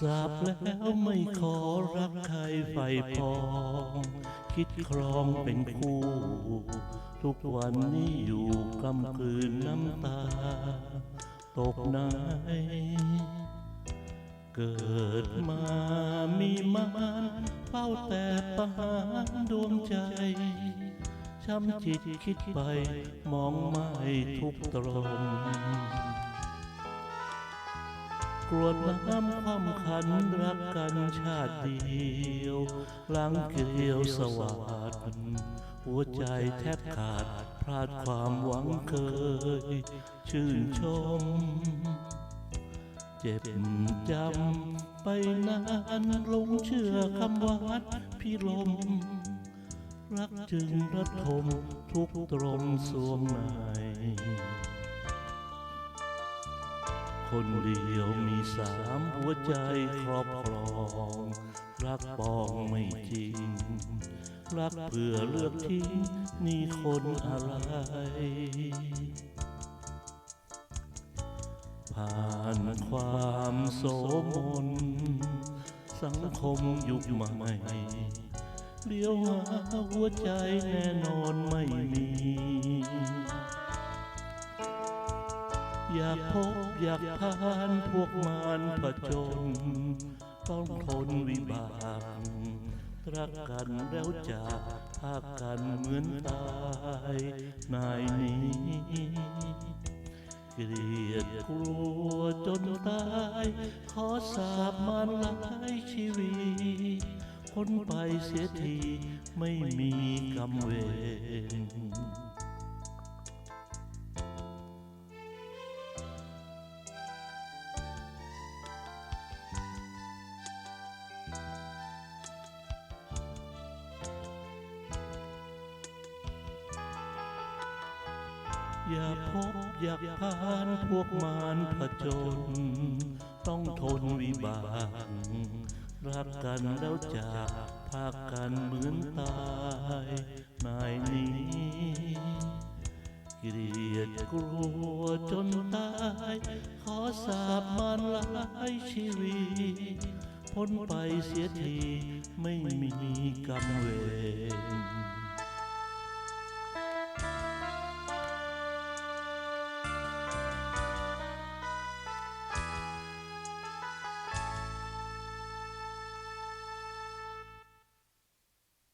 สาบแล้วไม่ขอรักใครไฟพอง คิดครองเป็นคู่ ทุกวันนี้อยู่กำคืนน้ำตา ตกไหนเกิดมามีมันเฝ้าแต่ประหารดวงใจช้ำจิตคิดไปมองไม่ทุกตรง รวดน้ำความขันรักกันชาติเดียวหลังเกลียวสวัสดหัวใจแทบขาดพลาดความหวังเคย ชื่นชม เจ็บจำไปนานหลงเชื่อคำวัดพี่ลม รักจึงระทมทุกตรมสวงใน คนเดียวมีสามหัวใจครอบครอง รักปองไม่จริง รักเพื่อเลือกทิ้งนี่คนอะไร ผ่านความโสมน สังคมยุคใหม่เลี้ยวหาหัวใจแน่นอนไม่มี อยากพบอยากผ่านพวกมารผจญต้องทนวิบากรักกันแล้วจากพากกันเหมือนตายนายนี้เกลียดกลัวจนตาย ขอสาบมันหลายชีวิตพ้นไปเสียทีไม่มีกรรมเวร อย่าพบอยากผ่านพวกมารผจญต้องทนวิบากรักกันแล้วจากพากกันเหมือนตายนายนี้เกลียดกลัวจนตาย ขอสาบมันหลายชีวิตพ้นไปเสียทีไม่มีกรรมเวร